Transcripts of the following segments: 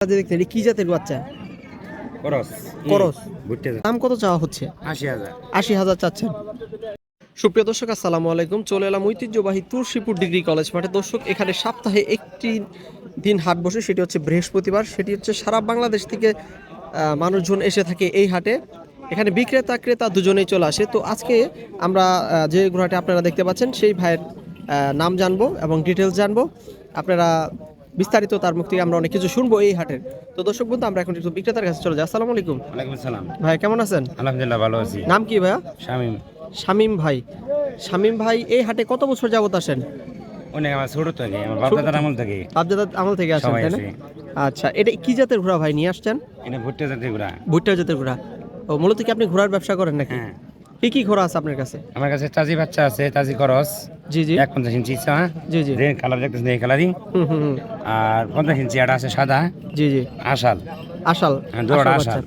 দেখতে কি জাতের বাচ্চা? করস। করস। দাম কত চাওয়া হচ্ছে? আশি হাজার। আশি হাজার চাচ্ছেন। সুপ্রিয় দর্শক আসসালামু আলাইকুম। চলে এলাম ঐতিহ্যবাহী তুলসীপুর ডিগ্রি কলেজ মাঠে। দর্শক এখানে সপ্তাহে একটি দিন হাট বসে সেটি হচ্ছে বৃহস্পতিবার। সেটি হচ্ছে সারা বাংলাদেশ থেকে মানুষজন এসে থাকে এই হাটে। এখানে বিক্রেতা ক্রেতা দুজনেই চলে আসে। তো আজকে আমরা যে ঘোড়াটি আপনারা দেখতে পাচ্ছেন সেই ভাইয়ের আহ, নাম জানব এবং ডিটেলস জানব। আপনারা বিস্তারিত তার মুখ থেকে আমরা অনেক কিছু শুনব এই হাটের। তো দর্শক বন্ধু আমরা এখন একটু বিক্রেতার কাছে চলে যাই। আসসালামু আলাইকুম। ওয়ালাইকুম আসসালাম। ভাই কেমন আছেন? আলহামদুলিল্লাহ ভালো আছি। নাম কি ভাইয়া? শামিম। শামিম ভাই। শামিম ভাই এই হাটে কত বছর যাবত আসেন? অনেক আমার ছোট থেকে আমার বাপদাদার আমল থেকে। বাপদাদা আমল থেকে আসেন তাই না? আচ্ছা এটা কি জাতের ঘোড়া ভাই নিয়ে আসছেন? এটা ভুট্টে জাতি গুড়া ভুট্টা জাতের ঘোড়া। ও মূলত কি আপনি ঘোড়ার ব্যবসা করেন নাকি? হ্যাঁ। কি কি ঘোড়া আছে আপনার কাছে? আমার কাছে তাজি বাচ্চা আছে তাজি করস জি জি। এক পঞ্চাশ ইঞ্চি ইচ্ছা। জি জি। যে কালার দেখতেছেন এই কালারই। আর পঞ্চাশ ইঞ্চি একটা আছে সাদা। জি জি। আশাল। আশাল। হ্যাঁ, আশাল।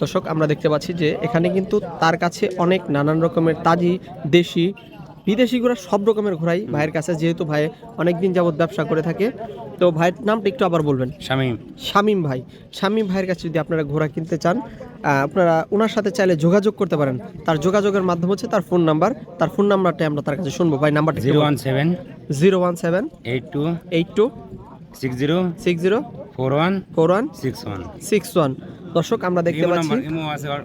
দর্শক আমরা দেখতে পাচ্ছি যে এখানে কিন্তু তার কাছে অনেক নানান রকমের তাজি দেশি বিদেশি ঘোড়া সব রকমের ঘোড়াই ভাইয়ের কাছে। যেহেতু ভাই অনেক দিন যাবত ব্যবসা করে থাকে তো ভাইয়ের নামটা একটু আবার বলবেন। শামিম। শামীম ভাই। শামীম ভাইয়ের কাছে যদি আপনারা ঘোড়া কিনতে চান আপনারা ওনার সাথে চাইলে যোগাযোগ করতে পারেন। তার যোগাযোগের মাধ্যম হচ্ছে তার ফোন নাম্বার। তার ফোন নাম্বারটা আমরা তার কাছে শুনব। ভাই নাম্বারটা zero one seven. Zero one seven. Eight two. Eight two. Six zero. Six zero. Four one. Four one. Six one. Six one. দর্শক আমরা দেখতে পাচ্ছি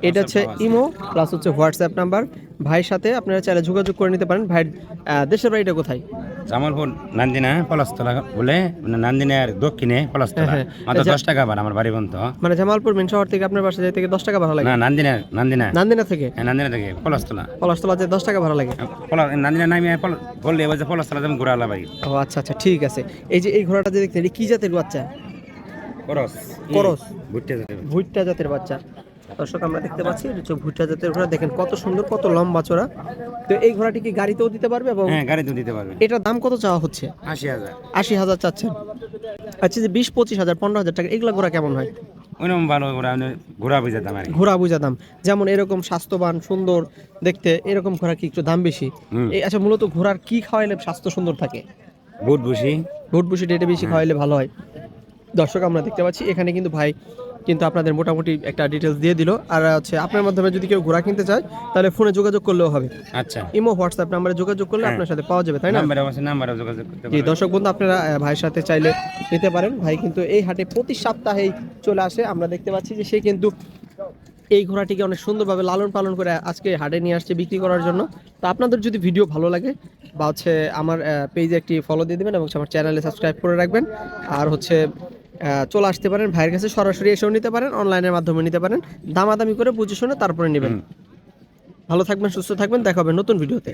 এটা হচ্ছে ইমো প্লাস হচ্ছে হোয়াটসঅ্যাপ নাম্বার। ভাইয়ের সাথে আপনারা চাইলে যোগাযোগ করে নিতে পারেন। ভাইয়ের দেশের বাড়িটা কোথায়? জামালপুর নান্দিনা পলাশতলা বলে মানে নান্দিনার দক্ষিণে পলাশতলা। হ্যাঁ, মাত্র আচ্ছা। দশ টাকা ভাড়া আমার বাড়ি বন্ধ মানে জামালপুর মেন শহর থেকে আপনার বাসা থেকে দশ টাকা ভাড়া লাগে? না নান্দিনা নান্দিনা। নান্দিনা থেকে? হ্যাঁ নান্দিনা থেকে পলাশতলা। পলাশতলা যে দশ টাকা ভাড়া লাগে? পলা নান্দিনা নামে বললে এবার যে পলাশতলা যেমন ঘোরা বাড়ি ও আচ্ছা আচ্ছা ঠিক আছে। এই যে এই ঘোড়াটা যে দেখছেন কি জাতের বাচ্চা? করস। করস। ভুট্টে জাতের। ভুট্টা জাতের বাচ্চা। দর্শক আমরা দেখতে পাচ্ছি এটা হচ্ছে ভুট্টা জাতের ঘোড়া। দেখেন কত সুন্দর কত লম্বা চড়া তো এই ঘোড়াটি কি গাড়িতেও দিতে পারবে এবং হ্যাঁ গাড়ি তো দিতে পারবে। এটার দাম কত চাওয়া হচ্ছে? আশি হাজার। আশি হাজার চাচ্ছেন। আচ্ছা যে বিশ পঁচিশ হাজার পনেরো হাজার টাকা এগুলো ঘোড়া কেমন হয়? ওইরকম ভালো ঘোরা ঘোরা বুঝে দাম। ঘোড়া বুঝা দাম। যেমন এরকম স্বাস্থ্যবান সুন্দর দেখতে এরকম ঘোড়া কি একটু দাম বেশি? আচ্ছা মূলত ঘোড়ার কি খাওয়াইলে স্বাস্থ্য সুন্দর থাকে? বুট বুসি ভুট ভুসি ডেটে বেশি খাওয়াইলে ভালো হয়। দর্শক আমরা দেখতে পাচ্ছি এখানে কিন্তু ভাই কিন্তু আপনাদের মোটামুটি একটা ডিটেলস দিয়ে দিল। আর হচ্ছে আপনার মাধ্যমে যদি কেউ ঘোড়া কিনতে চায় তাহলে ফোনে যোগাযোগ করলেও হবে। আচ্ছা। ইমো হোয়াটসঅ্যাপ নাম্বারে যোগাযোগ করলে হ্যাঁ। আপনার সাথে পাওয়া যাবে তাই না? নাম্বারে আছে নাম্বারে যোগাযোগ করতে জি দর্শক বন্ধু আপনারা ভাইয়ের সাথে চাইলে নিতে পারেন। ভাই কিন্তু এই হাটে প্রতি সপ্তাহেই চলে আসে। আমরা দেখতে পাচ্ছি যে সে কিন্তু এই ঘোড়াটিকে অনেক সুন্দরভাবে লালন পালন করে আজকে হাটে নিয়ে আসছে বিক্রি করার জন্য। তো আপনাদের যদি ভিডিও ভালো লাগে বা হচ্ছে আমার পেজে একটি ফলো দিয়ে দেবেন এবং আমার চ্যানেলে সাবস্ক্রাইব করে রাখবেন। আর হচ্ছে চলে আসতে পারেন ভাইয়ের কাছে সরাসরি এসেও নিতে পারেন অনলাইনের মাধ্যমে নিতে পারেন দামাদামি করে বুঝে শুনে তারপরে নেবেন। ভালো থাকবেন সুস্থ থাকবেন দেখা হবে নতুন ভিডিওতে।